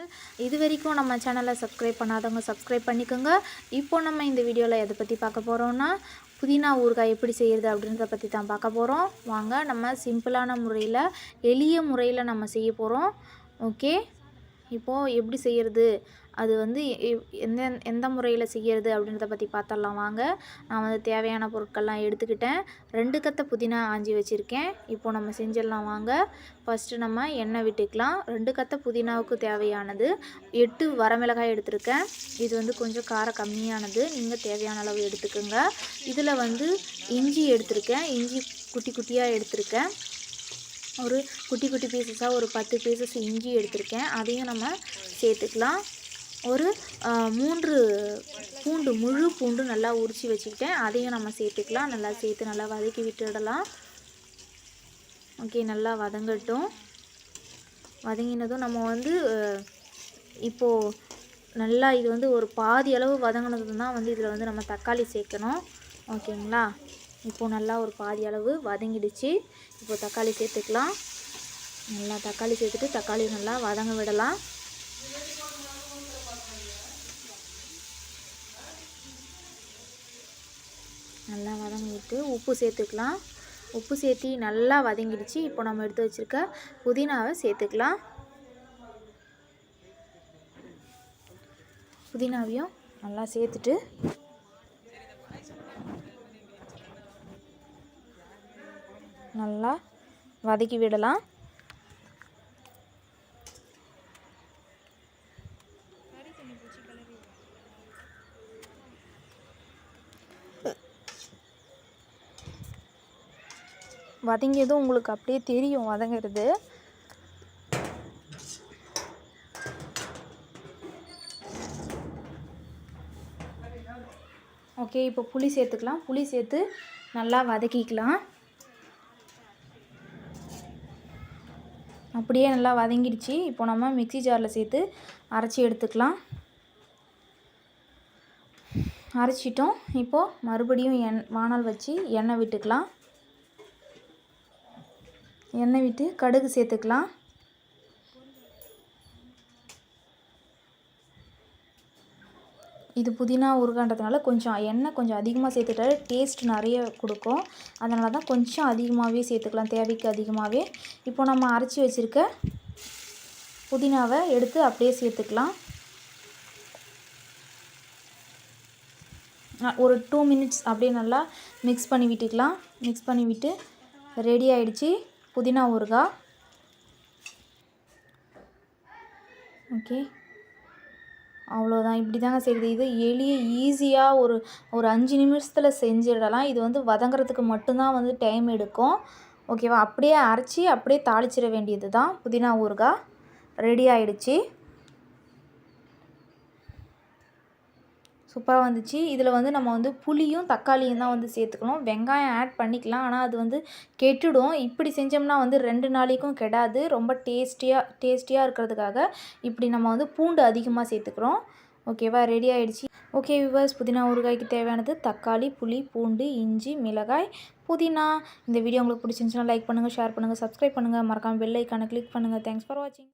Channel. இது வரைக்கும் நம்ம சேனலை சப்ஸ்கிரைப் பண்ணாதவங்க சப்ஸ்கிரைப் பண்ணிக்கோங்க. இப்போ நம்ம இந்த வீடியோவில் எதை பற்றி பார்க்க போகிறோம்னா புதினா ஊறுகாய் எப்படி செய்கிறது அப்படின்றத பற்றி தான் பார்க்க போகிறோம் வாங்க நம்ம சிம்பிளான முறையில் எளிய முறையில் நம்ம செய்ய போகிறோம் ஓகே இப்போது எப்படி செய்கிறது அது வந்து எந்த எந்த முறையில் செய்கிறது அப்படின்றத பற்றி பார்த்தரலாம் வாங்க. நான் வந்து தேவையான பொருட்கள்லாம் எடுத்துக்கிட்டேன். ரெண்டு கத்தை புதினா ஆஞ்சி வச்சுருக்கேன். இப்போது நம்ம செஞ்சிடலாம் வாங்க. ஃபஸ்ட்டு நம்ம எண்ணெய் விட்டுக்கலாம். ரெண்டு கத்தை புதினாவுக்கு தேவையானது. எட்டு வரமிளகாய் எடுத்திருக்கேன். இது வந்து கொஞ்சம் காரம் கம்மியானது. நீங்கள் தேவையான அளவு எடுத்துக்கோங்க. இதில் வந்து இஞ்சி எடுத்திருக்கேன். இஞ்சி குட்டி குட்டியாக எடுத்திருக்கேன். ஒரு குட்டி குட்டி பீசஸாக ஒரு பத்து பீசஸ் இஞ்சி எடுத்திருக்கேன். அதையும் நம்ம சேர்த்துக்கலாம். ஒரு மூன்று பூண்டு முழு பூண்டு நல்லா உரித்து வச்சுக்கிட்டேன். அதையும் நம்ம சேர்த்துக்கலாம். நல்லா சேர்த்து நல்லா வதக்கி விட்டுடலாம். ஓகே நல்லா வதங்கட்டும். வதங்கினதும் நம்ம வந்து இப்போது நல்லா இது வந்து ஒரு பாதி அளவு வதங்கினது தான் வந்து இதில் வந்து நம்ம தக்காளி சேர்க்கணும். ஓகேங்களா? இப்போது நல்லா ஒரு பாதி அளவு வதங்கிடுச்சு. இப்போ தக்காளி சேர்த்துக்கலாம். நல்லா தக்காளி சேர்த்துட்டு தக்காளி நல்லா வதங்க விடலாம். நல்லா வதங்கி விட்டு உப்பு சேர்த்துக்கலாம். உப்பு சேர்த்தி நல்லா வதங்கிடுச்சு. இப்போ நம்ம எடுத்து வச்சுருக்க புதினாவை சேர்த்துக்கலாம். புதினாவையும் நல்லா சேர்த்துட்டு நல்லா வதக்கி விடலாம். வதங்கியதும் உங்களுக்கு அப்படியே தெரியும் வதங்கிறது. ஓகே இப்போ புளி சேர்த்துக்கலாம். புளி சேர்த்து நல்லா வதக்கிக்கலாம். அப்படியே நல்லா வதங்கிடுச்சு. இப்போ நம்ம மிக்ஸி ஜாரில் சேர்த்து அரைச்சி எடுத்துக்கலாம். அரைச்சிட்டோம். இப்போது மறுபடியும் எண் வானல் வச்சு எண்ணெய் விட்டுக்கலாம். எண்ணெய் விட்டு கடுகு சேர்த்துக்கலாம். இது புதினா ஊறுகான்றதுனால கொஞ்சம் எண்ணெய் கொஞ்சம் அதிகமாக சேர்த்துட்டாலே டேஸ்ட் நிறைய கொடுக்கும். அதனால தான் கொஞ்சம் அதிகமாகவே சேர்த்துக்கலாம் தேவைக்கு அதிகமாகவே இப்போ நம்ம அரைச்சி வச்சுருக்க புதினாவை எடுத்து அப்படியே சேர்த்துக்கலாம். ஒரு டூ மினிட்ஸ் அப்படியே நல்லா மிக்ஸ் பண்ணி விட்டுக்கலாம். மிக்ஸ் பண்ணி விட்டு ரெடி ஆகிடுச்சி புதினா ஊறுகாய் ஓகே அவ்வளோதான். இப்படி தாங்க செய்யுது. இது எளிய ஈஸியாக ஒரு ஒரு அஞ்சு நிமிஷத்தில் செஞ்சிடலாம். இது வந்து வதங்குறதுக்கு மட்டும்தான் வந்து டைம் எடுக்கும். ஓகேவா அப்படியே அரைச்சி அப்படியே தாளிச்சிட வேண்டியது தான் புதினா ஊறுகாய் ரெடி ஆயிடுச்சு. சூப்பராக வந்துச்சு. இதில் வந்து நம்ம வந்து புளியும் தக்காளியும் தான் வந்து சேர்த்துக்கணும். வெங்காயம் ஆட் பண்ணிக்கலாம். ஆனால் அது வந்து கெட்டுடும். இப்படி செஞ்சோம்னா வந்து ரெண்டு நாளைக்கும் கெடாது. ரொம்ப டேஸ்டியாக டேஸ்டியாக இருக்கிறதுக்காக இப்படி நம்ம வந்து பூண்டு அதிகமாக சேர்த்துக்கிறோம். ஓகேவா? ரெடி ஆகிடுச்சி ஓகே விவர்ஸ் புதினா ஊறுகாய்க்கு தேவையானது தக்காளி புளி பூண்டு இஞ்சி மிளகாய் புதினா. இந்த வீடியோ உங்களுக்கு பிடிச்சிருந்துச்சுன்னா லைக் பண்ணுங்கள் ஷேர் பண்ணுங்கள் சப்ஸ்கிரைப் பண்ணுங்கள் மறக்காமல் பெல் ஐக்கானை கிளிக் பண்ணுங்கள் தேங்க்ஸ் ஃபார் வாட்சிங்